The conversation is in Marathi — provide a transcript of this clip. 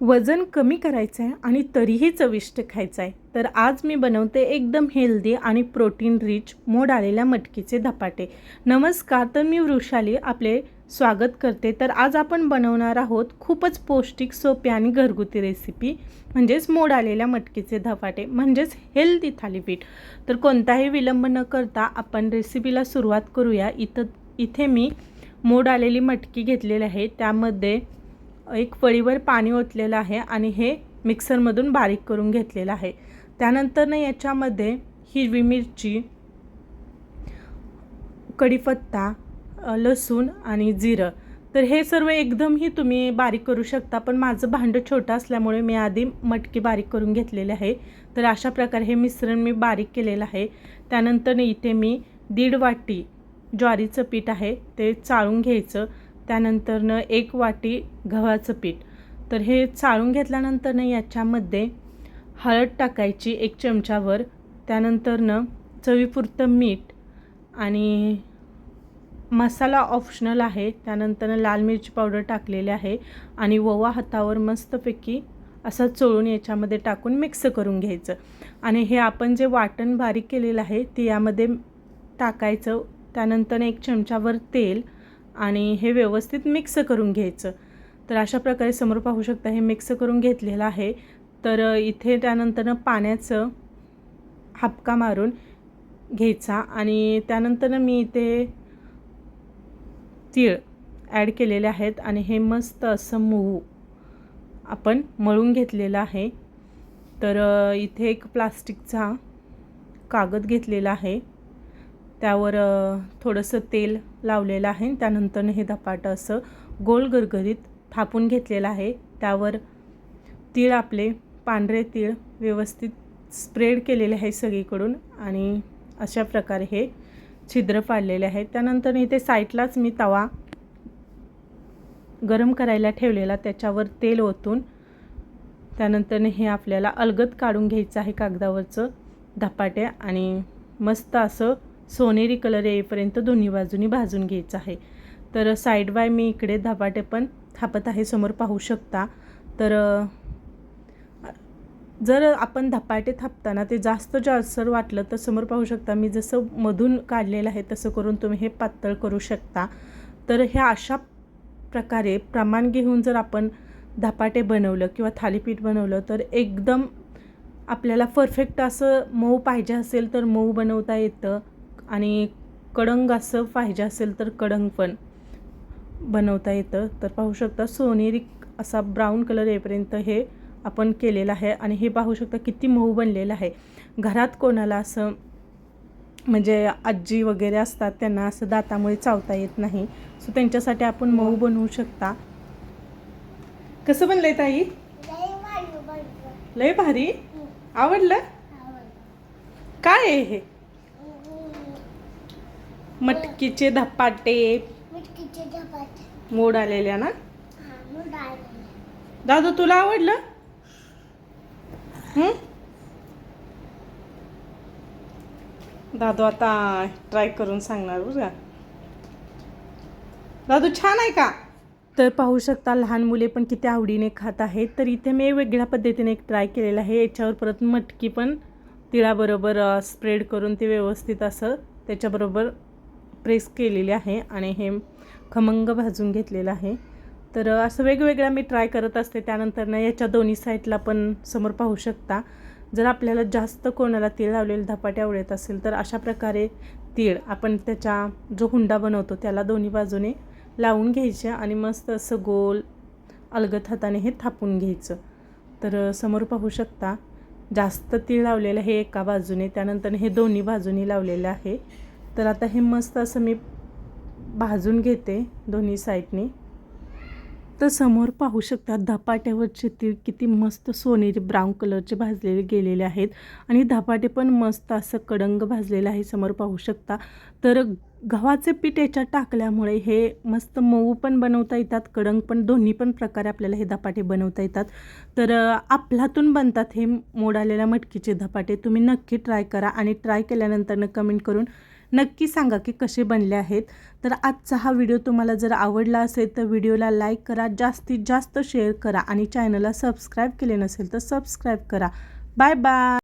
वजन कमी करायचं आहे आणि तरीही चविष्ट खायचं आहे तर आज मी बनवते एकदम हेल्दी आणि प्रोटीन रिच मोड आलेल्या मटकीचे धपाटे. नमस्कार तर मी वृषाली आपले स्वागत करते. तर आज आपण बनवणार आहोत खूपच पौष्टिक सोपी आणि घरगुती रेसिपी म्हणजेच मोड आलेल्या मटकीचे धपाटे म्हणजेच हेल्दी थालीपीठ. तर कोणताही विलंब न करता आपण रेसिपीला सुरुवात करूया. इथं इथे मी मोड आलेली मटकी घेतलेली आहे. त्यामध्ये एक पळीवर पाणी ओतलेलं आहे आणि हे मिक्सरमधून बारीक करून घेतलेलं आहे. त्यानंतरनं याच्यामध्ये हिरवी मिरची कढीपत्ता लसूण आणि जिरं. तर हे सर्व एकदमही तुम्ही बारीक करू शकता पण माझं भांडं छोटं असल्यामुळे मी आधी मटकी बारीक करून घेतलेले आहे. तर अशा प्रकारे हे मिश्रण मी बारीक केलेलं आहे. त्यानंतर इथे मी दीड वाटी ज्वारीचं पीठ आहे ते चाळून घ्यायचं. त्यानंतरनं एक वाटी गव्हाचं पीठ. तर हे चाळून घेतल्यानंतरनं याच्यामध्ये हळद टाकायची एक चमचावर. त्यानंतरनं चवीपुरतं मीठ आणि मसाला ऑप्शनल आहे. त्यानंतरनं लाल मिरची पावडर टाकलेली आहे आणि ववा हातावर मस्तपैकी असं चोळून याच्यामध्ये टाकून मिक्स करून घ्यायचं. आणि हे आपण जे वाटण बारीक केलेलं आहे ते यामध्ये टाकायचं. त्यानंतर एक चमचावर तेल आणि हे व्यवस्थित मिक्स करून घ्यायचं. तर अशा प्रकारे समोर पाहू शकता हे मिक्स करून घेतलेलं आहे. तर इथे त्यानंतरनं पाण्याचं हापका मारून घ्यायचा आणि त्यानंतरनं मी इथे तीळ ॲड केलेले आहेत आणि हे मस्त असं मऊ आपण मळून घेतलेलं आहे. तर इथे एक प्लास्टिकचा कागद घेतलेला आहे. त्यावर थोडंसं तेल लावलेलं आहे. त्यानंतर हे धपाटं असं गोल गरगरीत थापून घेतलेलं आहे. त्यावर तीळ आपले पांढरे तीळ व्यवस्थित स्प्रेड केलेले आहे सगळीकडून आणि अशा प्रकारे हे छिद्र पाडलेले आहेत. त्यानंतर इथे साईडलाच मी तवा गरम करायला ठेवलेला. त्याच्यावर तेल ओतून त्यानंतर हे आपल्याला अलगद काढून घ्यायचं आहे कागदावरचं धपाटे आणि मस्त असं सोनेरी कलर येईपर्यंत दोन्ही बाजूनी भाजून घ्यायचं आहे. तर साईड बाय मी इकडे धपाटे पण थापत आहे समोर पाहू शकता. तर जर आपण धपाटे थापताना ते जास्त जाडसर वाटलं तर समोर पाहू शकता मी जसं मधून काढलेलं आहे तसं करून तुम्ही हे पातळ करू शकता. तर ह्या अशा प्रकारे प्रमाण घेऊन जर आपण धपाटे बनवलं किंवा थालीपीठ बनवलं तर एकदम आपल्याला परफेक्ट असं मऊ पाहिजे असेल तर मऊ बनवता येतं. आणि कडंग असं पाहिजे असेल तर कडंग पण बनवता येतं. तर पाहू शकता सोनेरी असा ब्राऊन कलर येईपर्यंत हे आपण केलेलं आहे आणि हे पाहू शकता किती मऊ बनलेलं आहे. घरात कोणाला असं म्हणजे आजी वगैरे असतात त्यांना असं दातामुळे चावता येत नाही. सो त्यांच्यासाठी आपण मऊ बनवू शकता. कसं बनलंय ताई? लय भारी. आवडलं? काय आहे हे? मटकीचे धपाटे. मोड आलेल्या ना? दादू तुला आवडलं? हं? दादू आता ट्राय करून सांगणार बरं का? दादू छान आहे का? तर पाहू शकता लहान मुले पण किती आवडीने खात आहेत. तर इथे मी वेगळ्या पद्धतीने एक ट्राय केलेलं आहे. याच्यावर परत मटकी पण तिळाबरोबर स्प्रेड करून ते व्यवस्थित असं त्याच्याबरोबर प्रेस केलेली आहे आणि हे खमंग भाजून घेतलेलं आहे. तर असं वेगवेगळ्या मी ट्राय करत असते. त्यानंतर ना याच्या दोन्ही साईडला पण समोर पाहू शकता. जर आपल्याला जास्त कोणाला तीळ लावलेले धपाटे आवडत असेल तर अशा प्रकारे तीळ आपण त्याच्या जो हुंडा बनवतो त्याला दोन्ही बाजूने लावून घ्यायचे आणि मस्त असं गोल अलगद हाताने हे थापून घ्यायचं. तर समोर पाहू शकता जास्त तीळ लावलेलं हे एका बाजूने त्यानंतर हे दोन्ही बाजूने लावलेलं आहे. तर आता हे मस्त असं मी भाजून घेते दोन्ही साईडनी. तर समोर पाहू शकता धपाट्यावरचे तीळ किती मस्त सोनेरी ब्राऊन कलरचे भाजलेले गेलेले आहेत आणि धपाटे पण मस्त असं कडंग भाजलेलं आहे समोर पाहू शकता. तर गव्हाचे पीठ याच्यात टाकल्यामुळे हे मस्त मऊ पण बनवता येतात कडंग पण दोन्ही पण प्रकारे आपल्याला हे धपाटे बनवता येतात. तर आपलातून बनतात हे मोड आलेल्या मटकीचे धपाटे तुम्ही नक्की ट्राय करा आणि ट्राय केल्यानंतरनं कमेंट करून नक्की सांगा की कसे बनले आहेत. तर आजचा हा व्हिडिओ तुम्हाला जर आवडला असेल तर व्हिडिओला लाईक करा जास्तीत जास्त शेअर करा आणि चॅनलला सबस्क्राईब केले नसेल तर सबस्क्राईब करा. Bye bye.